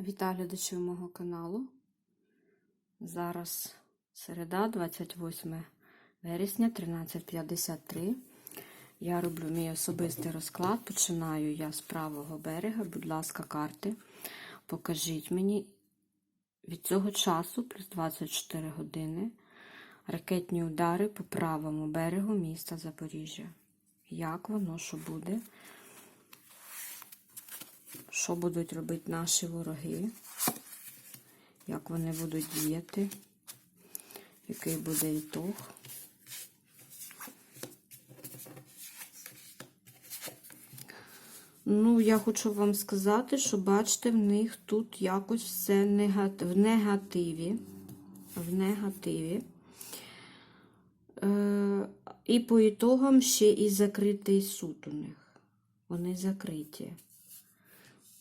Вітаю глядачів мого каналу. Зараз середа, 28 вересня, 13.53. Я роблю мій особистий розклад. Починаю я з правого берега. Будь ласка, карти. Покажіть мені від цього часу, плюс 24 години, ракетні удари по правому берегу міста Запоріжжя. Як воно, що буде? Що будуть робити наші вороги, як вони будуть діяти, який буде ітог. Ну, я хочу вам сказати, що бачите, в них тут якось все в негативі. В негативі. Е, і по ітогам ще і закритий суд у них. Вони закриті.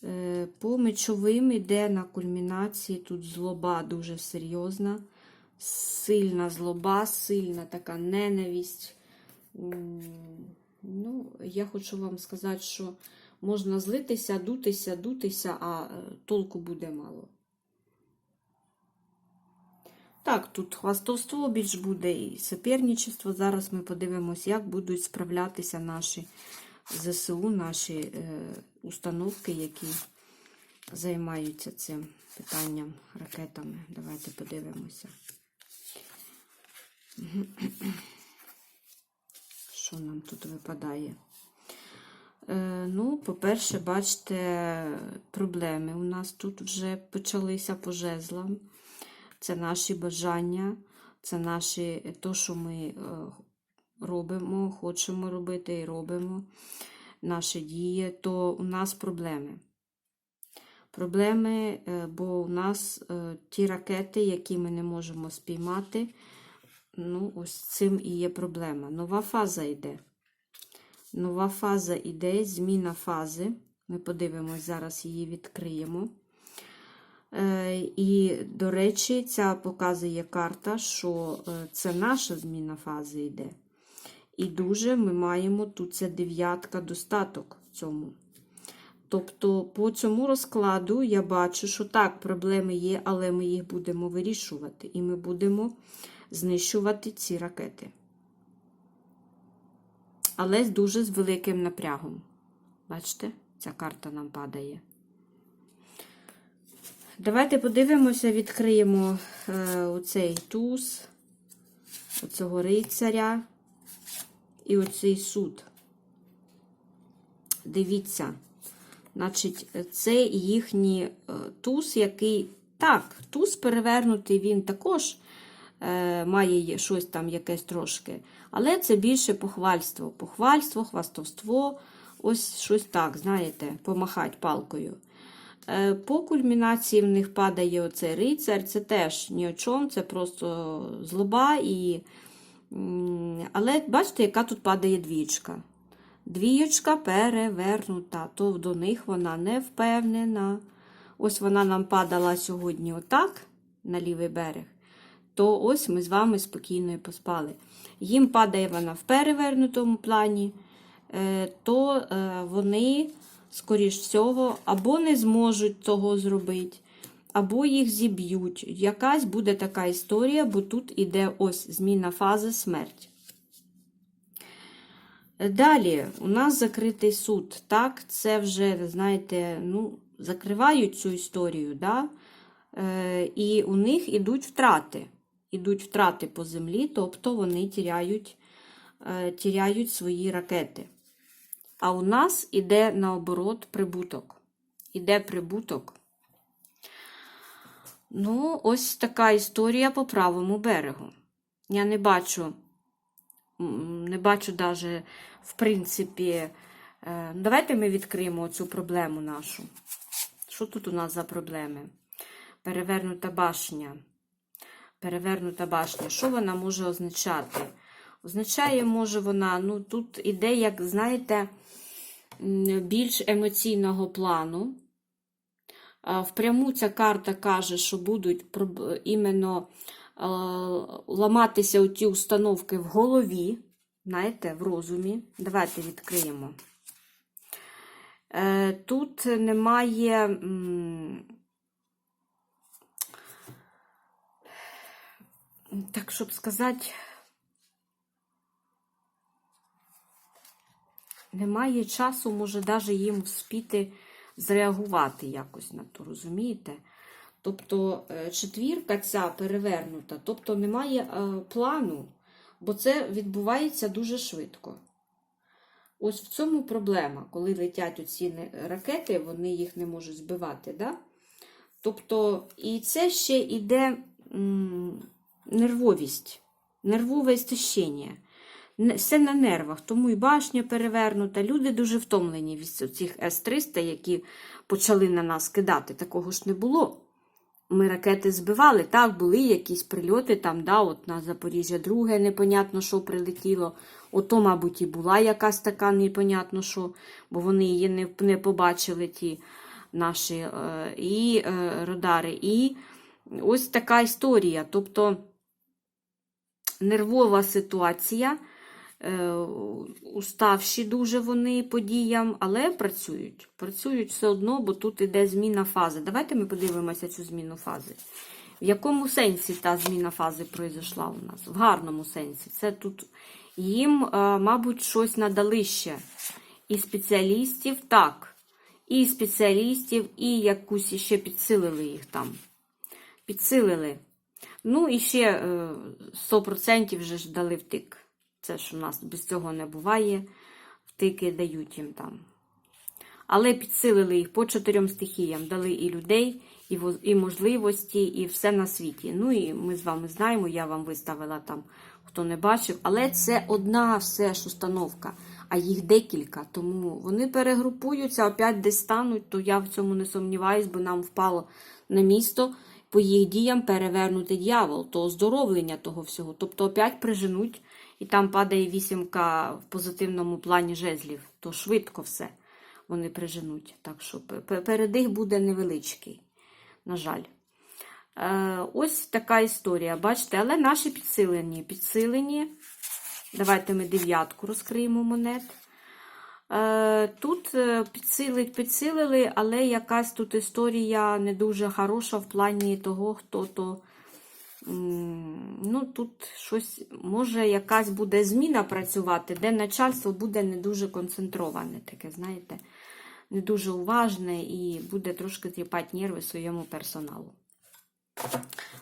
Е, По мечовим йде на кульмінації. Тут злоба дуже серйозна, сильна злоба, сильна така ненависть. Ну, я хочу вам сказати, що можна злитися, дутися, дутися, а е, толку буде мало. Так, тут хвастовство більш буде і суперничество. Зараз ми подивимось, як будуть справлятися наші ЗСУ, наші е, установки, які займаються цим питанням ракетами. Давайте подивимося. Що нам тут випадає? Е, ну, по-перше, бачите, проблеми у нас тут вже почалися по жезлам. Це наші бажання, це наші, то, що ми е, робимо, хочемо робити і робимо, наші дії, то у нас проблеми. Проблеми, е, бо у нас е, ті ракети, які ми не можемо спіймати, ну, ось цим і є проблема. Нова фаза йде. Нова фаза йде, зміна фази. Ми подивимось, зараз її відкриємо. Е, І, до речі, ця показує карта, що це наша зміна фази йде. І дуже ми маємо тут це дев'ятка достаток в цьому. Тобто, по цьому розкладу я бачу, що так, проблеми є, але ми їх будемо вирішувати. І ми будемо знищувати ці ракети. Але дуже з великим напрягом. Бачите, ця карта нам падає. Давайте подивимося, відкриємо е, оцей туз, оцього рицаря і оцей суд. Дивіться, значить, це їхній е, туз, який. Так, туз перевернутий, він також е, має щось там якесь трошки. Але це більше похвальство. Похвальство, хвастовство, ось щось так, знаєте, помахать палкою. Е, По кульмінації в них падає оцей рицар, це теж ні о чому, це просто злоба. І... Але бачите, яка тут падає двічка. Двієчка перевернута, то до них вона не впевнена. Ось вона нам падала сьогодні отак, на лівий берег, то ось ми з вами спокійно і поспали. Їм падає вона в перевернутому плані, е, то е, вони, скоріш всього, або не зможуть того зробити, або їх зіб'ють. Якась буде така історія, бо тут іде ось зміна фази смерть. Далі, у нас закритий суд. Так, це вже, знаєте, ну, закривають цю історію, да? е, і у них ідуть втрати. Ідуть втрати по землі, тобто вони тіряють, е, тіряють свої ракети. А у нас іде наоборот прибуток. Іде прибуток. Ну, ось така історія по правому берегу. Я не бачу, не бачу даже, в принципі, е, давайте ми відкриємо цю проблему нашу. Що тут у нас за проблеми? Перевернута башня. Перевернута башня. Що вона може означати? Означає, може вона, ну тут іде, як, знаєте, більш емоційного плану. Впряму ця карта каже, що будуть іменно ламатися ті установки в голові, знаєте, в розумі. Давайте відкриємо. Е, тут немає. Так, щоб сказати, немає часу, може, навіть їм вспіти зреагувати якось на то, розумієте? Тобто е, четвірка ця перевернута, тобто немає е, плану, бо це відбувається дуже швидко. Ось в цьому проблема, коли летять оці ракети, вони їх не можуть збивати. Да? Тобто, і це ще йде нервовість, нервове істощення. Все на нервах, тому і башня перевернута. Люди дуже втомлені від цих С-300, які почали на нас кидати. Такого ж не було. Ми ракети збивали, так, були якісь прильоти там, да, от на Запоріжжя друге, непонятно, що прилетіло. Ото, мабуть, і була якась така непонятно, що, бо вони її не, не побачили, ті наші е, і е, радари. І ось така історія. Тобто нервова ситуація, уставші дуже вони подіям, але працюють. Працюють все одно, бо тут іде зміна фази. Давайте ми подивимося цю зміну фази. В якому сенсі та зміна фази пройшла у нас? В гарному сенсі. Це тут їм, е, мабуть, щось надали ще. І спеціалістів, так. І спеціалістів, і якусь ще підсилили їх там. Підсилили. Ну, і ще е, 100% вже ж дали втик. Це ж у нас без цього не буває. Втики дають їм там. Але підсилили їх по чотирьом стихіям. Дали і людей, і, можливості, і все на світі. Ну і ми з вами знаємо, я вам виставила там, хто не бачив. Але це одна все ж установка, а їх декілька. Тому вони перегрупуються, опять десь стануть, то я в цьому не сумніваюсь, бо нам впало на місто по їх діям перевернути дьявол, то оздоровлення того всього. Тобто опять приженуть, і там падає вісімка в позитивному плані жезлів, то швидко все вони приженуть. Так що пе- пе- передих буде невеличкий, на жаль. Е, ось така історія, бачите, але наші підсилені. Підсилені. Давайте ми дев'ятку розкриємо монет. Е, Тут е, підсилить, підсилили, але якась тут історія не дуже хороша в плані того, хто то. Ну, тут щось, може, якась буде зміна працювати, де начальство буде не дуже концентроване, таке, знаєте, не дуже уважне і буде трошки тріпати нерви своєму персоналу.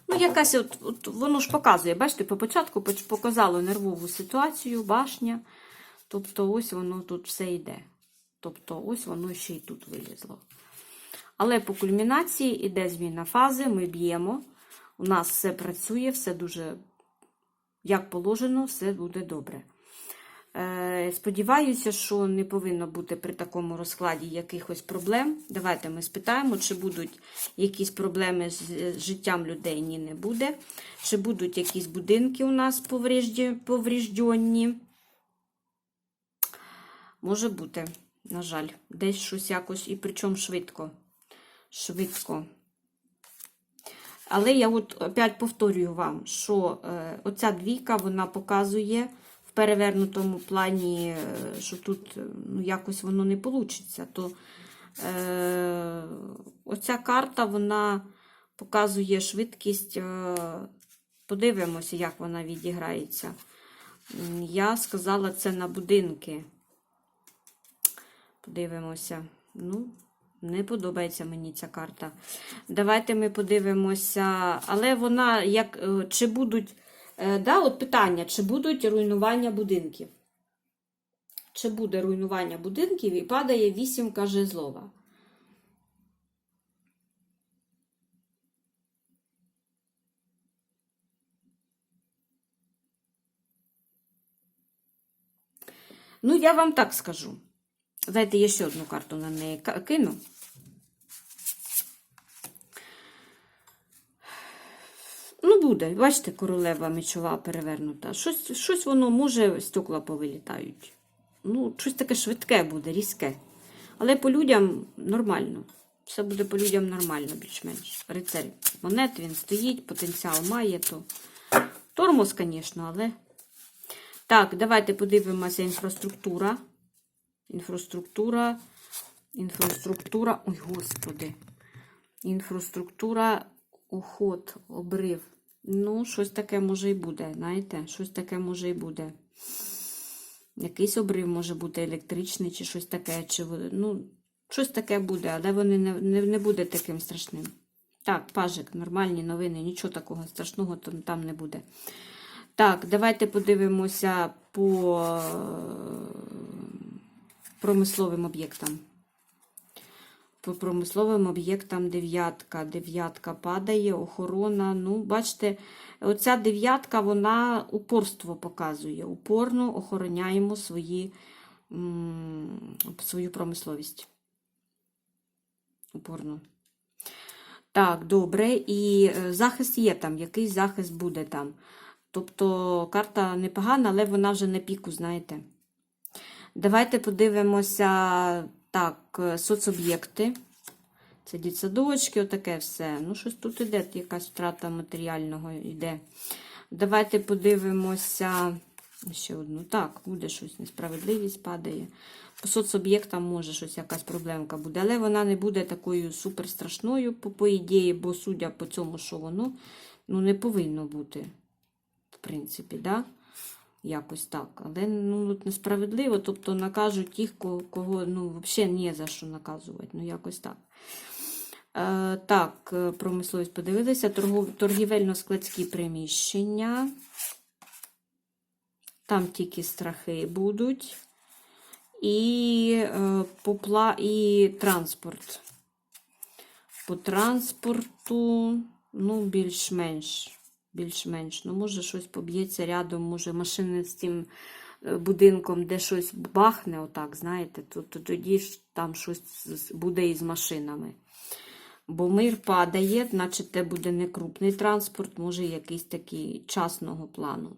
Ну, якась от, от воно ж показує, бачите, по початку показало нервову ситуацію, башня. Тобто, ось воно тут все йде. Тобто, ось воно ще й тут вилізло. Але по кульмінації йде зміна фази, ми б'ємо. У нас все працює, все дуже як положено, все буде добре. Е, Сподіваюся, що не повинно бути при такому розкладі якихось проблем. Давайте ми спитаємо, чи будуть якісь проблеми з життям людей. Ні, не буде. Чи будуть якісь будинки у нас поврежденні. Може бути, на жаль, десь щось якось, і причому швидко. Швидко. Але я от опять повторюю вам, що е, оця двійка вона показує в перевернутому плані, е, що тут е, ну, якось воно не вийде. То е, оця карта вона показує швидкість. Е, подивимося, як вона відіграється. Я сказала це на будинки. Подивимося. Ну, не подобається мені ця карта. Давайте ми подивимося. Але вона, як, е, чи будуть, е, да, от питання, чи будуть руйнування будинків? Чи буде руйнування будинків і падає вісімка жезлова? Ну, я вам так скажу. Дайте я ще одну карту на неї кину. Ну, буде. Бачите, королева мечова перевернута. Щось, щось воно може, стекла повилітають. Ну, щось таке швидке буде, різке. Але по людям нормально. Все буде по людям нормально, більш-менш. Рицарь монет, він стоїть, потенціал має, то тормоз, звісно, але. Так, давайте подивимося інфраструктура. Інфраструктура. Інфраструктура. Ой, господи. Інфраструктура, уход, обрив. Ну, щось таке може і буде, знаєте, щось таке може і буде. Якийсь обрив може бути електричний, чи щось таке, чи ну, щось таке буде, але вони не, не, не буде таким страшним. Так, пажик, нормальні новини, нічого такого страшного там, там не буде. Так, давайте подивимося по промисловим об'єктам. По промисловим об'єктам дев'ятка. Дев'ятка падає, охорона. Ну, бачите, оця дев'ятка, вона упорство показує. Упорно охороняємо свої, свою промисловість. Упорно. Так, добре. І е, захист є там, якийсь захист буде там. Тобто карта непогана, але вона вже на піку, знаєте. Давайте подивимося так, е, соцоб'єкти. Це дітсадочки, отаке все. Ну, щось тут іде, якась втрата матеріального йде. Давайте подивимося ще одну. Так, буде щось, несправедливість падає. По соцоб'єктам може щось, якась проблемка буде, але вона не буде такою супер страшною, по, по ідеї, бо судя по цьому, що воно ну, не повинно бути, в принципі, да? Якось так. Але ну, несправедливо, тобто накажуть тих, кого, ну, взагалі не за що наказувати. Ну, якось так. Е, так, е, промисловість подивилися. Торгівельно-складські приміщення. Там тільки страхи будуть. І, е, попла... і транспорт. По транспорту, ну, більш-менш. Більш-менш. Ну, може, щось поб'ється рядом, може, машини з тим е, будинком, де щось бахне, отак, знаєте, то, то тоді ж там щось буде із машинами. Бо мир падає, значить, це буде не крупний транспорт, може якийсь такий частного плану.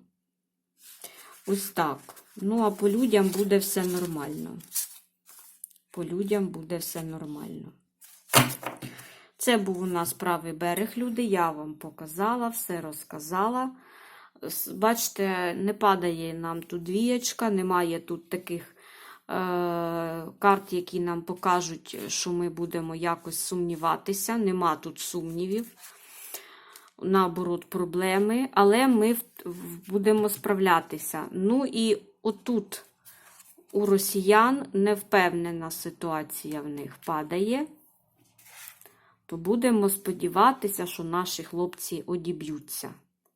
Ось так. Ну, а по людям буде все нормально. По людям буде все нормально. Це був у нас правий берег, люди. Я вам показала, все розказала. Бачите, не падає нам тут двієчка, немає тут таких е, карт, які нам покажуть, що ми будемо якось сумніватися. Нема тут сумнівів. Наоборот, проблеми, але ми будемо справлятися. Ну і отут у росіян невпевнена ситуація в них падає то будемо сподіватися, що наші хлопці одіб'ються.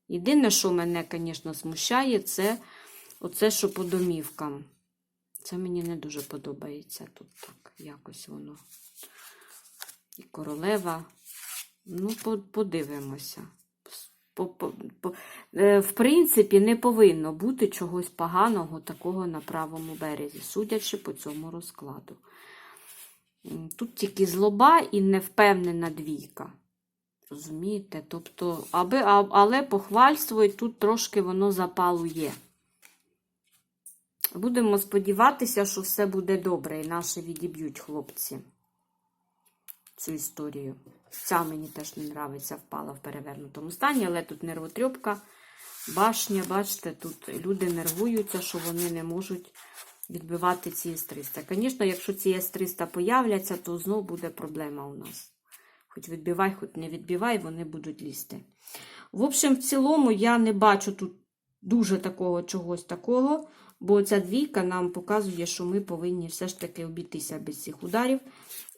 Єдине, що мене, звісно, смущає, це оце, що по домівкам. Це мені не дуже подобається тут так, якось воно. І королева. Ну, подивимося. По- по- по- е, В принципі, не повинно бути чогось поганого такого на правому березі, судячи по цьому розкладу. Тут тільки злоба і невпевнена двійка. Розумієте? Тобто, аби, а- але похвальство і тут трошки воно запалу є. Будемо сподіватися, що все буде добре, і наші відіб'ють хлопці цю історію. Ця мені теж не нравиться, впала в перевернутому стані, але тут нервотрьопка, башня, бачите, тут люди нервуються, що вони не можуть відбивати ці С-300. Звісно, якщо ці С-300 появляться, то знов буде проблема у нас. Хоч відбивай, хоч не відбивай, вони будуть лізти. В общем, в цілому я не бачу тут дуже такого чогось такого, бо ця двійка нам показує, що ми повинні все ж таки обійтися без цих ударів,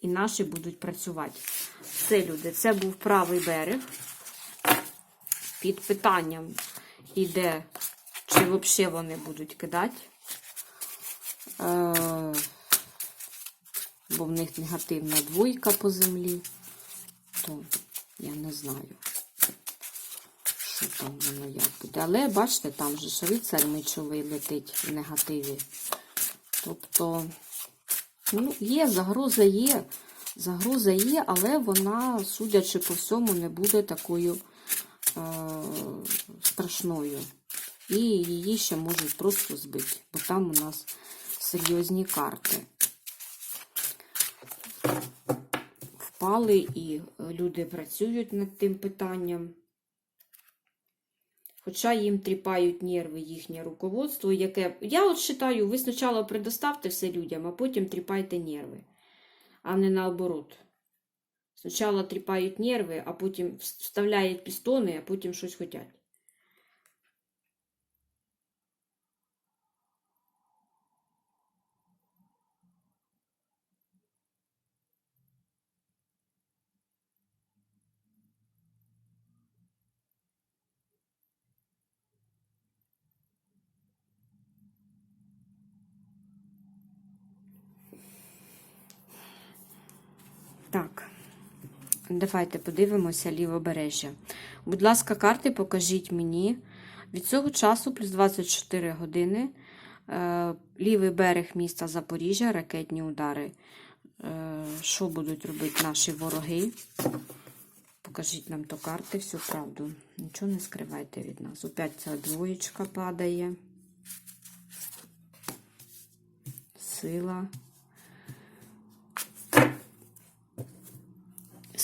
і наші будуть працювати. Все, люди, це був правий берег. Під питанням іде, чи взагалі вони будуть кидати. Бо в них негативна двойка по землі, то я не знаю, що там воно як буде. Але бачите, там же ж мечовий летить в негативі. Тобто, ну, є, загроза є, загроза є, але вона, судячи по всьому, не буде такою е, страшною. І її ще можуть просто збити, бо там у нас серйозні карти. Впали і люди працюють над тим питанням. Хоча їм тріпають нерви їхнє руководство, яке. Я от вважаю, ви спочатку предоставте все людям, а потім тріпайте нерви, а не наоборот. Спочатку тріпають нерви, а потім вставляють пістони, а потім щось хочуть. Так, давайте подивимося лівобережжя. Будь ласка, карти покажіть мені. Від цього часу, плюс 24 години, е, лівий берег міста Запоріжжя, ракетні удари. Е, Що будуть робити наші вороги? Покажіть нам то карти, всю правду. Нічого не скривайте від нас. Опять ця двоєчка падає. Сила.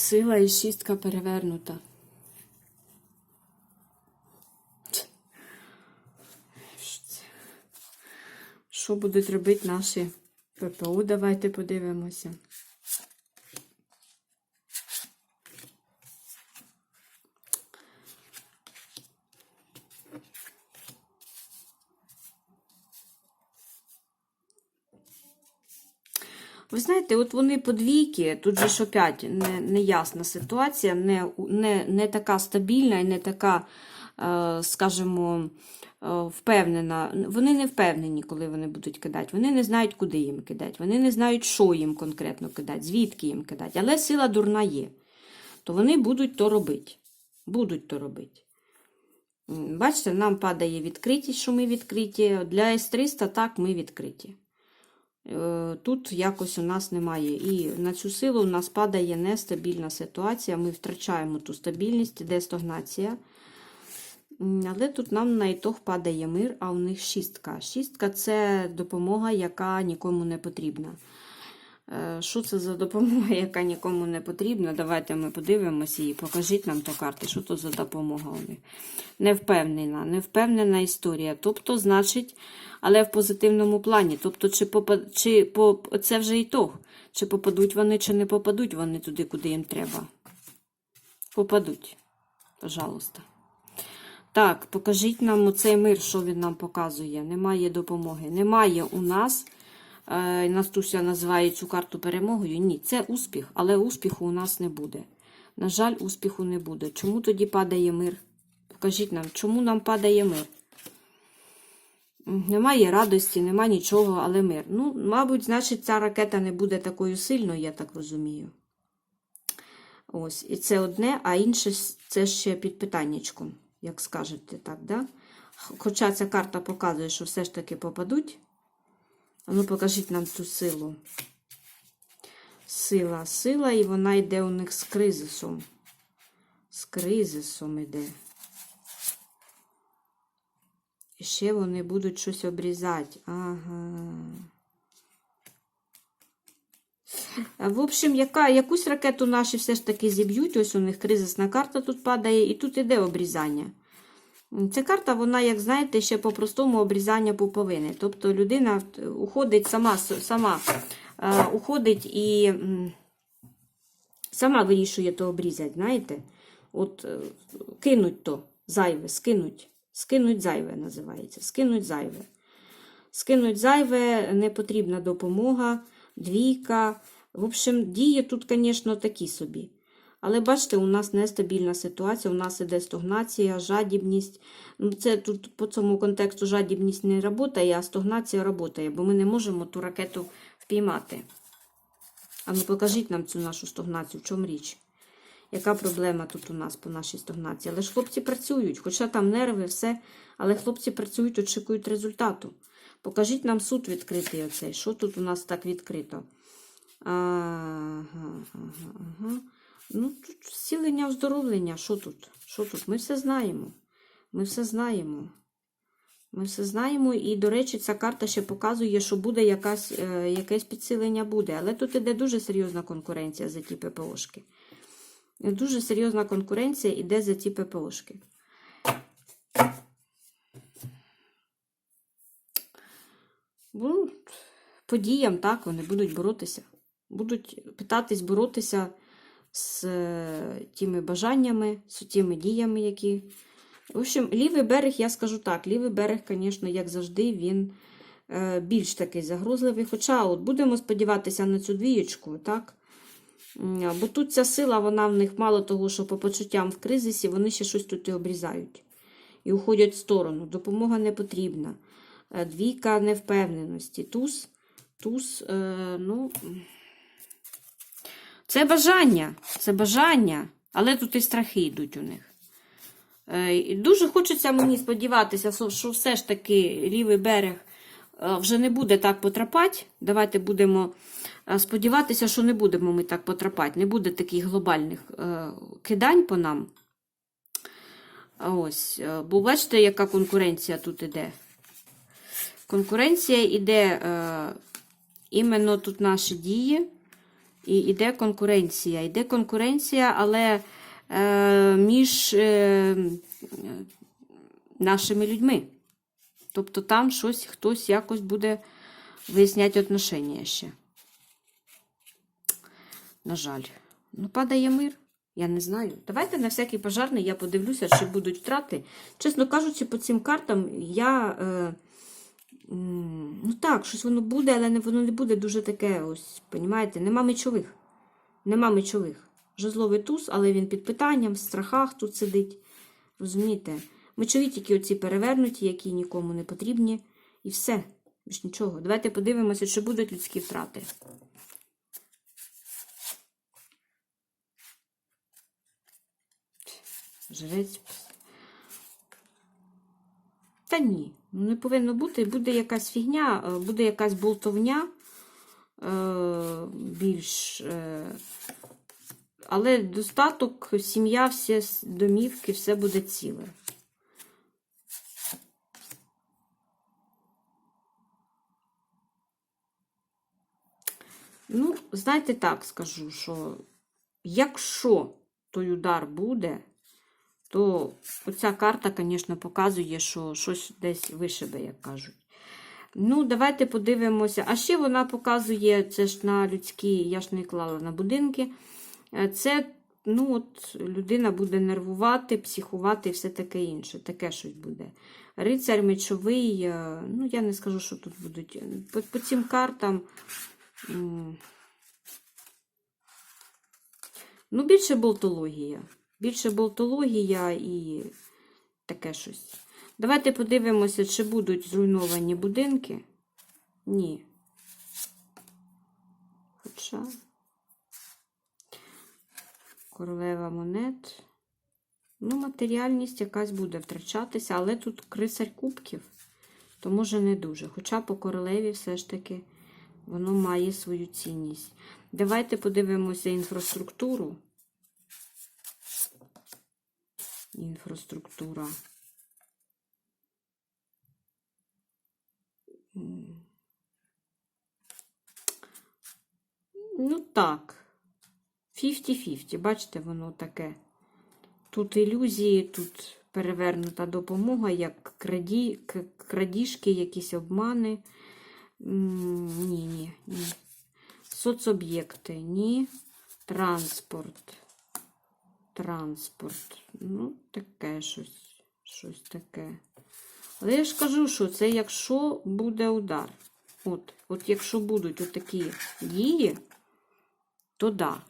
Сила і шістка перевернута. Що будуть робити наші ППУ? Давайте подивимося. Ви знаєте, от вони подвійки, тут же ж опять не, не ясна ситуація, не, не, не така стабільна і не така, е, скажімо, е, впевнена. Вони не впевнені, коли вони будуть кидати. Вони не знають, куди їм кидати. Вони не знають, що їм конкретно кидати, звідки їм кидати. Але сила дурна є. То вони будуть то робити. Будуть то робити. Бачите, нам падає відкритість, що ми відкриті. Для С-300 так ми відкриті. Е, Тут якось у нас немає. І на цю силу у нас падає нестабільна ситуація. Ми втрачаємо ту стабільність, де стагнація. Але тут нам на ітог падає мир, а у них шістка. Шістка це допомога, яка нікому не потрібна. Е, Що це за допомога, яка нікому не потрібна? Давайте ми подивимося і покажіть нам то карти, що то за допомога у них. Невпевнена, невпевнена історія. Тобто, значить, але в позитивному плані. Тобто, чи, попа... чи по... це вже ітог. Чи попадуть вони, чи не попадуть вони туди, куди їм треба. Попадуть. Пожалуйста. Так, покажіть нам оцей мир, що він нам показує. Немає допомоги. Немає у нас. Е, Настуся називає цю карту перемогою. Ні, це успіх, але успіху у нас не буде. На жаль, успіху не буде. Чому тоді падає мир? Покажіть нам, чому нам падає мир? Немає радості, немає нічого, але мир. Ну, мабуть, значить, ця ракета не буде такою сильною, я так розумію. Ось, і це одне, а інше це ще під питаннячком, як скажете так, да? Хоча ця карта показує, що все ж таки попадуть. Ну, покажіть нам цю силу. Сила, сила, і вона йде у них з кризисом. З кризисом іде. І ще вони будуть щось обрізати. Ага. В общем, яка, якусь ракету наші все ж таки зіб'ють. Ось у них кризисна карта тут падає, і тут іде обрізання. Ця карта, вона, як знаєте, ще по-простому обрізання пуповини. Тобто людина уходить сама, сама е, уходить і м, сама вирішує то обрізати, знаєте? От е, кинуть то зайве, скинуть. Скинуть зайве називається. Скинуть зайве. Скинуть зайве, не потрібна допомога, двійка. В общем, дії тут, звісно, такі собі. Але бачите, у нас нестабільна ситуація, у нас іде стогнація, жадібність. Ну, це тут по цьому контексту жадібність не працює, а стогнація працює, бо ми не можемо ту ракету впіймати. А ну покажіть нам цю нашу стогнацію, в чому річ? Яка проблема тут у нас по нашій стогнації? Але ж хлопці працюють, хоча там нерви, все, але хлопці працюють, очікують результату. Покажіть нам суд відкритий оцей. Що тут у нас так відкрито? Ага, ага, ага. Ну, тут зцілення, оздоровлення. Що тут? Що тут? Ми все знаємо. Ми все знаємо. Ми все знаємо, і, до речі, ця карта ще показує, що буде якась, е, якесь підсилення буде. Але тут іде дуже серйозна конкуренція за ті ППОшки. Дуже серйозна конкуренція йде за ті ППОшки. Ну, по діям, так, вони будуть боротися. Будуть питатись боротися з е, тими бажаннями, з тими діями, які. В общем, лівий берег, я скажу так, лівий берег, звісно, як завжди, він е, більш такий загрозливий. Хоча от будемо сподіватися на цю двієчку, так? Бо тут ця сила, вона в них мало того, що по почуттям в кризисі, вони ще щось тут і обрізають. І уходять в сторону. Допомога не потрібна. Е, Двійка невпевненості. Туз, туз, ну. Це бажання, це бажання, але тут і страхи йдуть у них. Е, Дуже хочеться мені сподіватися, що- все ж таки лівий берег е, вже не буде так потрапати. Давайте будемо е, сподіватися, що не будемо ми так потрапати. Не буде таких глобальних кидань по нам. Ось, бо бачите, яка конкуренція тут іде. Конкуренція йде е, іменно тут наші дії. І йде конкуренція. Йде конкуренція, але е, між е, нашими людьми. Тобто там щось хтось якось буде виясняти отношення ще. На жаль. Ну, падає мир. Я не знаю. Давайте на всякий пожарний я подивлюся, чи будуть втрати. Чесно кажучи, по цим картам я. Е, ну так, щось воно буде, але воно не буде дуже таке, ось, понімаєте, нема мечових. Нема мечових. Жезловий туз, але він під питанням, в страхах тут сидить. Розумієте? Мечові тільки оці перевернуті, які нікому не потрібні. І все. Більш нічого. Давайте подивимося, чи будуть людські втрати. Жрець. Та ні, ну не повинно бути. Буде якась фігня, е, буде якась болтовня е, більш. Е, але достаток, сім'я, всі домівки, все буде ціле. Ну, знаєте, так скажу, що якщо той удар буде, то оця карта, звісно, показує, що щось десь вишибе, як кажуть. Ну, давайте подивимося. А ще вона показує, це ж на людські, я ж не клала на будинки. Е, Це, ну, от, людина буде нервувати, психувати і все таке інше. Таке щось буде. Рицарь мечовий, е, ну, я не скажу, що тут будуть. По, по цим картам. Ну, більше болтологія. Більше болтологія і таке щось. Давайте подивимося, чи будуть зруйновані будинки. Ні. Хоча. Королева монет. Ну, матеріальність якась буде втрачатися, але тут крисарь кубків, то може не дуже. Хоча по королеві все ж таки воно має свою цінність. Давайте подивимося інфраструктуру. Інфраструктура. Ну так. 50-50. Бачите, воно таке. Тут ілюзії, тут перевернута допомога, як краді, крадіжки, якісь обмани. Ні, ні, ні. Соцоб'єкти, ні. Транспорт. Транспорт. Ну, таке щось. Щось таке. Але я ж кажу, що це якщо буде удар. От, от якщо будуть отакі дії, то да.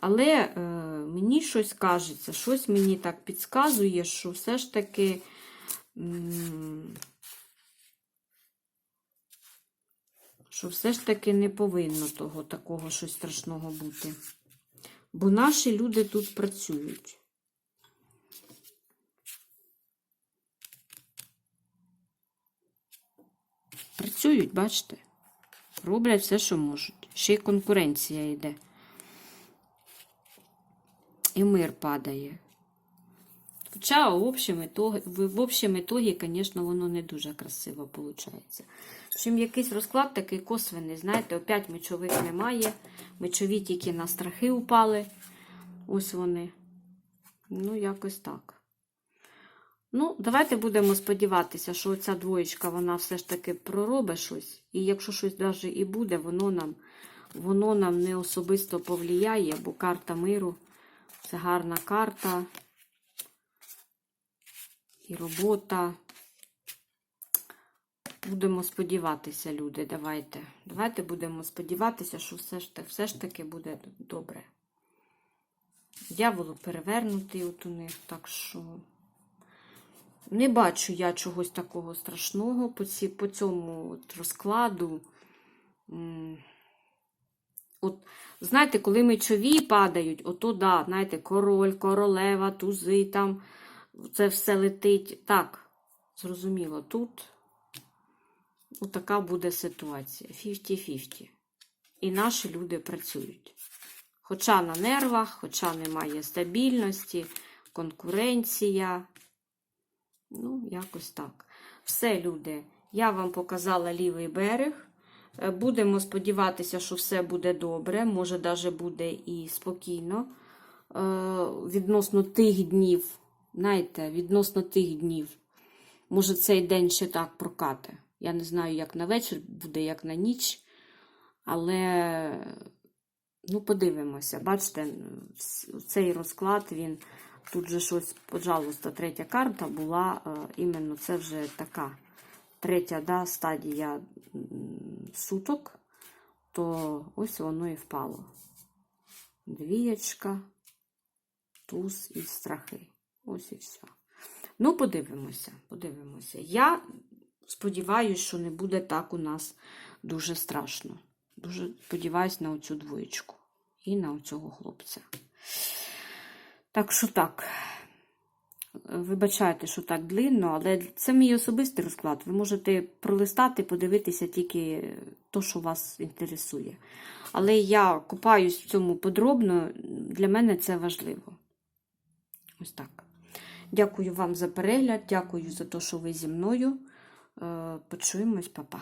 Але е, мені щось кажеться, щось мені так підказує, що все ж таки. що все ж таки не повинно того такого щось страшного бути. Бо наші люди тут працюють. Працюють, бачите? Роблять все, що можуть. Ще й конкуренція йде. І мир падає. Хоча, в общем ітогі, в общем ітогі, звісно, воно не дуже красиво виходить. Чим якийсь розклад такий косвений, знаєте, опять мечових немає. Мечові тільки на страхи упали. Ось вони. Ну, якось так. Ну, давайте будемо сподіватися, що ця двоєчка, вона все ж таки проробить щось. І якщо щось навіть і буде, воно нам воно нам не особисто повлияє, бо карта миру це гарна карта. І робота. Будемо сподіватися, люди. Давайте. Давайте будемо сподіватися, що все ж, та- все ж таки буде добре. Дяволу перевернутий от у них, так що не бачу я чогось такого страшного по, ці, по цьому от розкладу. От, знаєте, коли мечові падають, ото да, знаєте, король, королева, тузи там, це все летить. Так, зрозуміло, тут така буде ситуація. 50-50. І наші люди працюють. Хоча на нервах, хоча немає стабільності, конкуренція. Ну, якось так. Все, люди. Я вам показала лівий берег. Е, Будемо сподіватися, що все буде добре. Може, навіть буде і спокійно. Е, Відносно тих днів, знаєте, відносно тих днів. Може, цей день ще так прокате. Я не знаю, як на вечір буде, як на ніч. Але, ну, подивимося. Бачите, цей розклад, він тут же щось, пожалуйста, третя карта була, е, іменно це вже така третя да, стадія суток, то ось воно і впало. Двієчка, туз і страхи. Ось і все. Ну, подивимося, подивимося. Я сподіваюся, що не буде так у нас дуже страшно. Дуже сподіваюся на оцю двоєчку і на оцього хлопця. Так що так. Вибачайте, що так длинно, але це мій особистий розклад. Ви можете пролистати, подивитися тільки то, що вас інтересує. Але я купаюсь в цьому подробно, для мене це важливо. Ось так. Дякую вам за перегляд, дякую за те, що ви зі мною. Е, Почуємось, па-па.